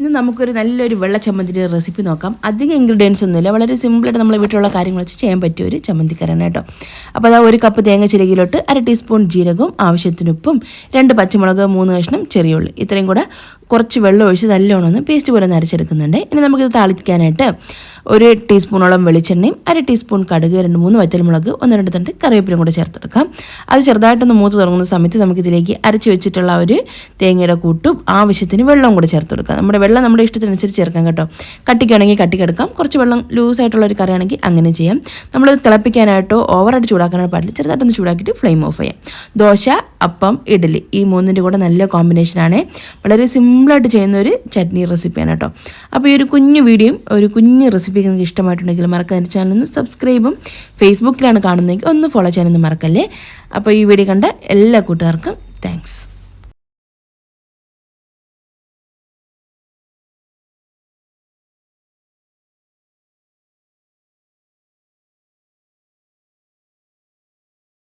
ഇന്ന് നമുക്കൊരു നല്ലൊരു വെള്ള ചമ്മന്തിയുടെ റെസിപ്പി നോക്കാം. അധികം ഇൻഗ്രീഡിയൻസ് ഒന്നുമില്ല. വളരെ സിമ്പിളായിട്ട് നമ്മൾ വീട്ടിലുള്ള കാര്യങ്ങൾ വെച്ച് ചെയ്യാൻ പറ്റിയ ഒരു ചമ്മന്തിക്കറാണ് കേട്ടോ. അപ്പോൾ അതാ ഒരു കപ്പ് തേങ്ങ ചിരകിലോട്ട് അര ടീസ്പൂൺ ജീരകവും ആവശ്യത്തിനുപ്പും രണ്ട് പച്ചമുളക് മൂന്ന് കഷ്ണം ചെറിയ ഉള്ളി. ഇത്രയും കൂടെ കുറച്ച് വെള്ളം ഒഴിച്ച് നല്ലോണം പേസ്റ്റ് പോലെ നരച്ചെടുക്കുന്നുണ്ട് ഇനി നമുക്കിത് താളിക്കാനായിട്ട് ഒരു ടീസ്പൂണോളം വെളിച്ചെണ്ണയും അര ടീസ്പൂൺ കടുക് രണ്ട് മൂന്ന് വറ്റൽമുളക് ഒന്ന് രണ്ട് തണ്ട് കറിവേപ്പിലും കൂടെ ചേർത്തെടുക്കാം. അത് ചെറുതായിട്ടൊന്ന് മൂത്ത് തുടങ്ങുന്ന സമയത്ത് നമുക്കിതിലേക്ക് അരച്ച് വെച്ചിട്ടുള്ള ഒരു തേങ്ങയുടെ കൂട്ടും ആവശ്യത്തിന് വെള്ളവും കൂടെ ചേർത്തെടുക്കാം. നമ്മുടെ വെള്ളം നമ്മുടെ ഇഷ്ടത്തിനനുസരിച്ച് ചേർക്കാം കേട്ടോ. കട്ടിക്കാണെങ്കിൽ കട്ടിക്കെടുക്കാം. കുറച്ച് വെള്ളം ലൂസായിട്ടുള്ള ഒരു കറിയാണെങ്കിൽ അങ്ങനെ ചെയ്യാം. നമ്മൾ തിളപ്പിക്കാനായിട്ടോ ഓവറായിട്ട് ചൂടാക്കാനായിട്ട് പാടില്ല. ചെറുതായിട്ടൊന്ന് ചൂടാക്കിയിട്ട് ഫ്ലെയിം ഓഫ് ചെയ്യാം. ദോശ അപ്പം ഇഡ്ഡലി. ഈ മൂന്നിന്റെ കൂടെ നല്ല കോമ്പിനേഷനാണ് വളരെ സിമ്പിളായിട്ട് ചെയ്യുന്ന ഒരു ചട്നി റെസിപ്പിയാണ് കേട്ടോ. അപ്പോൾ ഈ ഒരു കുഞ്ഞു വീഡിയോയും ഒരു കുഞ്ഞു റെസിപ്പി നിങ്ങൾക്ക് ഇഷ്ടമായിട്ടുണ്ടെങ്കിൽ മറക്കാൻ ചാനലൊന്ന് സബ്സ്ക്രൈബും ഫേസ്ബുക്കിലാണ് കാണുന്നതെങ്കിൽ ഒന്ന് ഫോളോ ചെയ്യാനൊന്നും മറക്കല്ലേ? അപ്പോൾ ഈ വീഡിയോ കണ്ട എല്ലാ കൂട്ടുകാർക്കും